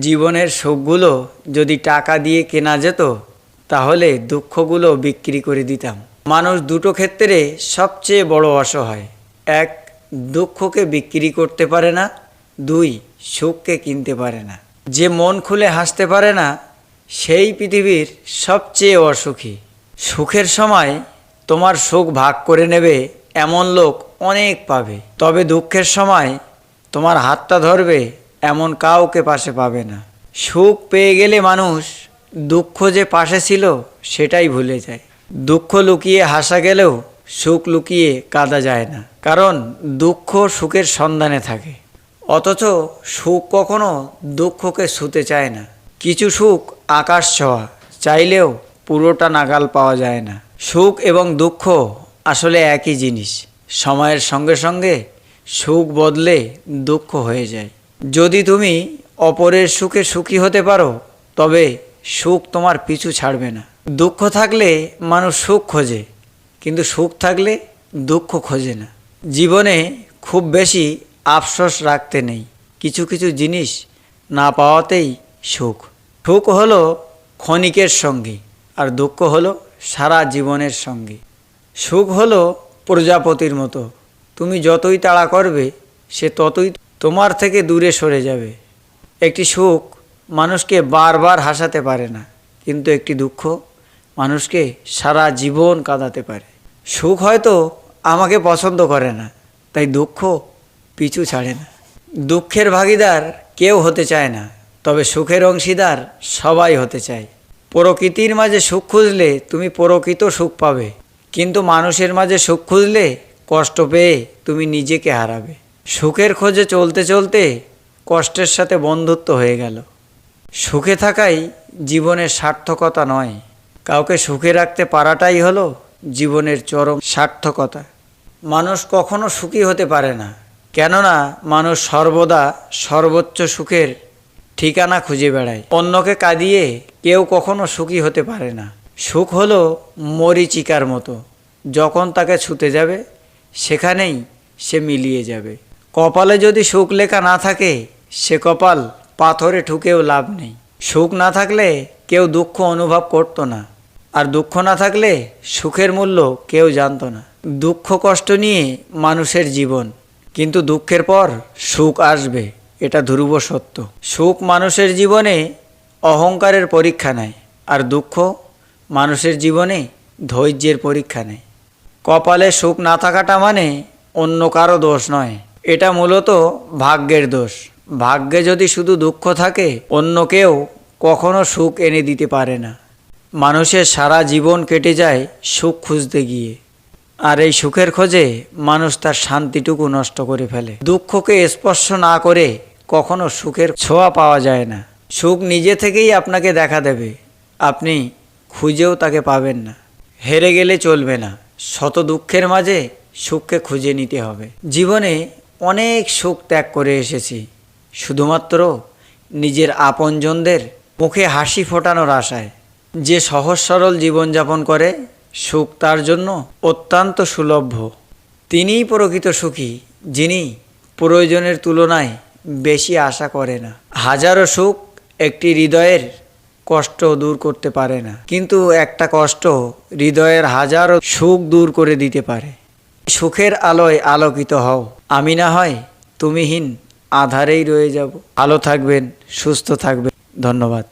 জীবনের সুখগুলো যদি টাকা দিয়ে কেনা যেত, তাহলে দুঃখগুলো বিক্রি করে দিতাম। মানুষ দুটো ক্ষেত্রে সবচেয়ে বড় অসহায়। এক, দুঃখকে বিক্রি করতে পারে না। দুই, সুখকে কিনতে পারে না। যে মন খুলে হাসতে পারে না, সেই পৃথিবীর সবচেয়ে অসুখী। সুখের সময় তোমার সুখ ভাগ করে নেবে, এমন লোক অনেক পাবে। তবে দুঃখের সময় তোমার হাতটা ধরবে এমন কাউকে পাশে পাবে না। সুখ পেয়ে গেলে মানুষ দুঃখ যে পাশে ছিল, সেটাই ভুলে যায়। দুঃখ লুকিয়ে হাসা গেলেও সুখ লুকিয়ে কাঁদা যায় না। কারণ দুঃখ সুখের সন্ধানে থাকে। অথচ সুখ কখনো দুঃখকে ছুতে চায় না। কিছু সুখ আকাশ ছোঁয়া, চাইলেও পুরোটা নাগাল পাওয়া যায় না। সুখ এবং দুঃখ আসলে একই জিনিস। সময়ের সঙ্গে সঙ্গে সুখ বদলে দুঃখ হয়ে যায়। যদি তুমি অপরের সুখে সুখী হতে পারো, তবে সুখ তোমার পিছু ছাড়বে না। দুঃখ থাকলে মানুষ সুখ খোঁজে, কিন্তু সুখ থাকলে দুঃখ খোঁজে না। জীবনে খুব বেশি আফসোস রাখতে নেই। কিছু কিছু জিনিস না পাওয়াতেই সুখ। সুখ হলো ক্ষণিকের সঙ্গী, আর দুঃখ হলো সারা জীবনের সঙ্গী। সুখ হলো প্রজাপতির মতো। তুমি যতই তাড়া করবে, সে ততই তোমার থেকে দূরে সরে যাবে। একটি সুখ মানুষকে বারবার হাসাতে পারে না, কিন্তু একটি দুঃখ মানুষকে সারা জীবন কাঁদাতে পারে। সুখ হয়তো আমাকে পছন্দ করে না, তাই দুঃখ পিছু ছাড়ে না। দুঃখের ভাগিদার কেউ হতে চায় না, তবে সুখের অংশীদার সবাই হতে চায়। প্রকৃতির মাঝে সুখ খুঁজলে তুমি প্রকৃত সুখ পাবে, কিন্তু মানুষের মাঝে সুখ খুঁজলে কষ্ট পেয়ে তুমি নিজেকে হারাবে। সুখের খোঁজে চলতে চলতে কষ্টের সাথে বন্ধুত্ব হয়ে গেল। সুখে থাকাই জীবনের সার্থকতা নয়। কাউকে সুখে রাখতে পারাটাই হলো জীবনের চরম সার্থকতা। মানুষ কখনো সুখী হতে পারে না, কেননা মানুষ সর্বদা সর্বোচ্চ সুখের ঠিকানা খুঁজে বেড়ায়। অন্যকে কাঁদিয়ে কেউ কখনো সুখী হতে পারে না। সুখ হলো মরিচিকার মতো, যখন তাকে ছুতে যাবে, সেখানেই সে মিলিয়ে যাবে। কপালে যদি সুখ লেখা না থাকে, সে কপাল পাথরে ঠুকেও লাভ নেই। সুখ না থাকলে কেউ দুঃখ অনুভব করতো না, আর দুঃখ না থাকলে সুখের মূল্য কেউ জানতো না। দুঃখ কষ্ট নিয়ে মানুষের জীবন, কিন্তু দুঃখের পর সুখ আসবে, এটা ধ্রুব সত্য। সুখ মানুষের জীবনে অহংকারের পরীক্ষা নেয়, আর দুঃখ মানুষের জীবনে ধৈর্যের পরীক্ষা নেয়। কপালে সুখ না থাকাটা মানে অন্য কারও দোষ নয়। এটা মূলত ভাগ্যের দোষ। ভাগ্যে যদি শুধু দুঃখ থাকে, অন্য কেউ কখনো সুখ এনে দিতে পারে না। মানুষের সারা জীবন কেটে যায় সুখ খুঁজতে গিয়ে। আর এই সুখের খোঁজে মানুষ তার শান্তিটুকু নষ্ট করে ফেলে। দুঃখকে স্পর্শ না করে কখনো সুখের ছোঁয়া পাওয়া যায় না। সুখ নিজে থেকেই আপনাকে দেখা দেবে। আপনি খুঁজেও তাকে পাবেন না। হেরে গেলে চলবে না। শত দুঃখের মাঝে সুখকে খুঁজে নিতে হবে। জীবনে অনেক সুখ ত্যাগ করে এসেছি। শুধুমাত্র নিজের আপনজনদের মুখে হাসি ফোটানোর আশায়। যে সহজ সরল জীবনযাপন করে, সুখ তার জন্য অত্যন্ত সুলভ্য তিনিই প্রকৃত সুখী, যিনি প্রয়োজনের তুলনায় বেশি আশা করে না। হাজারো সুখ একটি হৃদয়ের কষ্ট দূর করতে পারে না। কিন্তু একটা কষ্ট হৃদয়ের হাজারো সুখ দূর করে দিতে পারে। সুখের আলোয় আলোকিত হও। আমি না হয় তুমিহীন আধারেই রয়ে যাব। ভালো থাকবেন, সুস্থ থাকবেন। ধন্যবাদ।